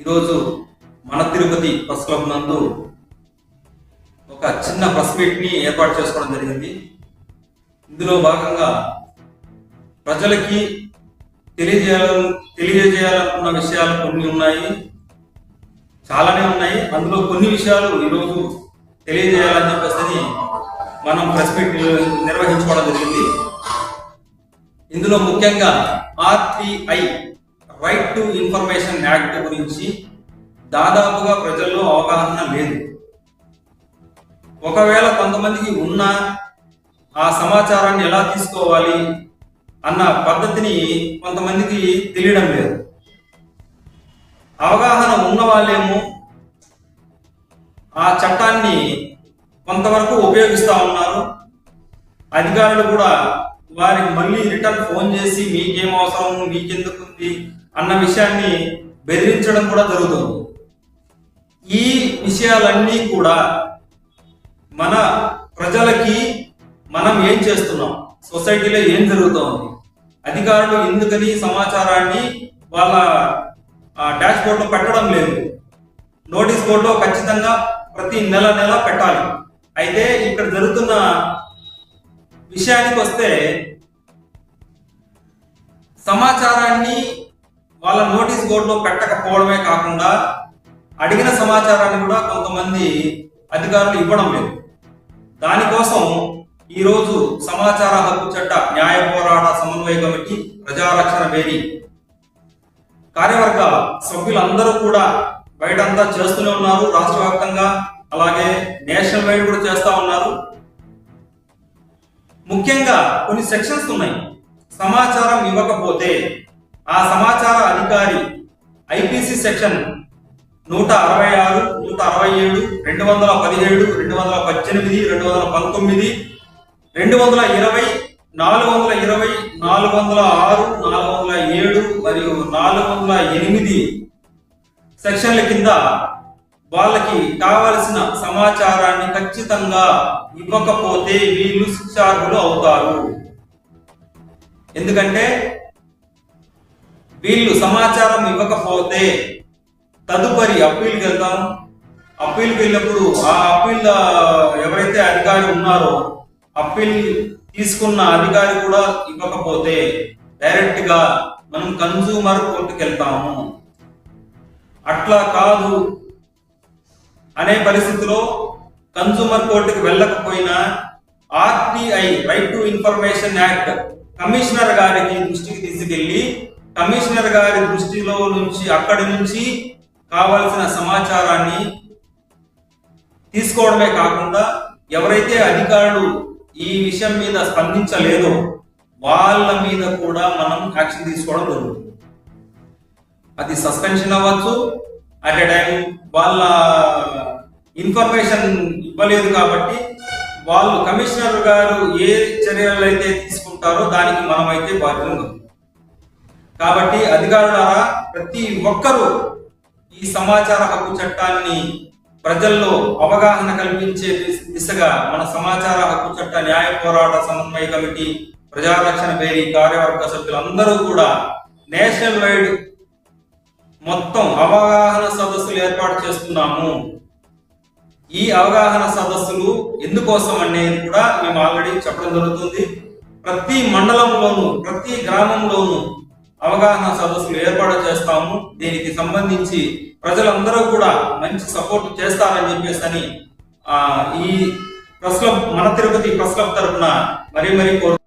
ఈరోజు మన Tirupati press club నందు ఒక చిన్న ప్రెస్ మీట్ని ఏర్పాటు చేసుకోవడం జరిగింది. ఇందులో భాగంగా ప్రజలకి తెలియజేయాల తెలియజేయాలనుకున్న విషయాలు కొన్ని ఉన్నాయి. చాలానే ఉన్నాయి. అందులో కొన్ని విషయాలు ఈరోజు తెలియజేయాలని చెప్పేసి మనం ప్రెస్ మీట్ నిర్వహించుకోవడం జరిగింది. ఇందులో ముఖ్యంగా RTI right to information act గురించి దాదాపుగా ప్రజల్లో అవగాహన లేదు. ఒకవేళ కొంతమందికి ఉన్న ఆ సమాచారాన్ని ఎలా తీసుకోవాలి అన్న పద్ధతిని కొంతమందికి తెలియడం లేదు. అవగాహన ఉన్న వాళ్ళేమో ఆ చట్టాన్ని కొంతవరకు ఉపయోగిస్తా ఉన్నారు. అధికారులు కూడా వారికి మళ్ళీ రిటర్న్ ఫోన్ చేసి మీకేం అవసరం మీకెందుకుంది అన్న విషయాన్ని బెదిరించడం కూడా జరుగుతుంది. ఈ విషయాలన్నీ కూడా మన ప్రజలకి మనం ఏం చేస్తున్నాం? సొసైటీలో ఏం జరుగుతోంది? అధికారులు ఎందుకని సమాచారాన్ని వాళ్ళ డాష్ బోర్డులో పెట్టడం లేదు? నోటీస్ బోర్డులో ఖచ్చితంగా ప్రతి నెల నెల పెట్టాలి. అయితే ఇక్కడ జరుగుతున్న విషయానికి వస్తే సమాచారాన్ని వాళ్ళ నోటీస్ బోర్డులో పెట్టకపోవడమే కాకుండా అడిగిన సమాచారాన్ని కూడా కొంతమంది అధికారులు ఇవ్వడం లేదు. దానికోసం ఈరోజు సమాచార హక్కు చట్ట న్యాయ పోరాట సమన్వయ కమిటీ ప్రజారక్షణ వేది కార్యవర్గ సభ్యులందరూ కూడా బయటంతా చేస్తూనే ఉన్నారు రాష్ట్ర వ్యాప్తంగా. అలాగే నేషనల్ వైడ్ కూడా చేస్తూ ఉన్నారు. ముఖ్యంగా కొన్ని సెక్షన్స్ ఉన్నాయి. సమాచారం ఇవ్వకపోతే ఆ సమాచార అధికారి ఐపీసీ సెక్షన్ నూట అరవై ఆరు నూట అరవై ఏడు రెండు వందల పదిహేడు రెండు వందల పద్దెనిమిది రెండు వందల పంతొమ్మిది రెండు వందల ఇరవై నాలుగు వందల ఇరవై నాలుగు వందల ఆరు నాలుగు వందల ఏడు మరియు నాలుగు వందల ఎనిమిది సెక్షన్ల కింద వాళ్ళకి కావలసిన సమాచారాన్ని ఖచ్చితంగా ఇవ్వకపోతే వీళ్ళు శిక్షార్హులు అవుతారు. ఎందుకంటే వీళ్ళు సమాచారం ఇవ్వకపోతే తదుపరి అప్పీల్కి వెళ్తాం. అప్పీల్కి వెళ్ళినప్పుడు ఆ అప్పీల్ ఎవరైతే అధికారి ఉన్నారో అప్పీల్ తీసుకున్న అధికారి కూడా ఇవ్వకపోతే డైరెక్ట్గా మనం కన్సూమర్ కోర్టుకి వెళ్తాము అట్లా కాదు. అనే పరిస్థితిలో కన్సూమర్ కోర్టుకి వెళ్ళకపోయినా RTI right to information act commissioner గారికి దృష్టికి తీసుకెళ్ళి కమిషనర్ గారి దృష్టిలో నుంచి అక్కడి నుంచి కావలసిన సమాచారాన్ని తీసుకోవడమే కాకుండా ఎవరైతే అధికారులు ఈ విషయం మీద స్పందించలేదో వాళ్ళ మీద కూడా మనం యాక్షన్ తీసుకోవడం జరుగుతుంది. అది సస్పెన్షన్ అవ్వచ్చు అట్ ఎ టైం వాళ్ళ ఇన్ఫర్మేషన్ ఇవ్వలేదు కాబట్టి వాళ్ళు కమిషనర్ గారు ఏ చర్యలు అయితే తీసుకుంటారో దానికి మనమైతే బాధ్యులు కాబట్టి అధికారులారా ప్రతి ఒక్కరూ ఈ సమాచార హక్కు చట్టాన్ని ప్రజల్లో అవగాహన కల్పించే దిశగా మన సమాచార హక్కు చట్ట న్యాయ పోరాట సమన్వయ కమిటీ ప్రజారక్షణ పేరీ కార్యవర్గ సభ్యులందరూ కూడా నేషనల్ వైడ్ మొత్తం అవగాహన సదస్సులు ఏర్పాటు చేస్తున్నాము. ఈ అవగాహన సదస్సులు ఎందుకోసం అనేది కూడా మేము ఆల్రెడీ చెప్పడం జరుగుతుంది. ప్రతి మండలంలోను ప్రతి గ్రామంలోను అవగాహన సదస్సులు ఏర్పాటు చేస్తాము. దీనికి సంబంధించి ప్రజలందరూ కూడా మంచి సపోర్ట్ చేస్తారని చెప్పేసి అని ఆ, ఈ ప్రెస్ క్లబ్ మన తిరుపతి ప్రెస్ క్లబ్ తరఫున మరీ మరీ కోరు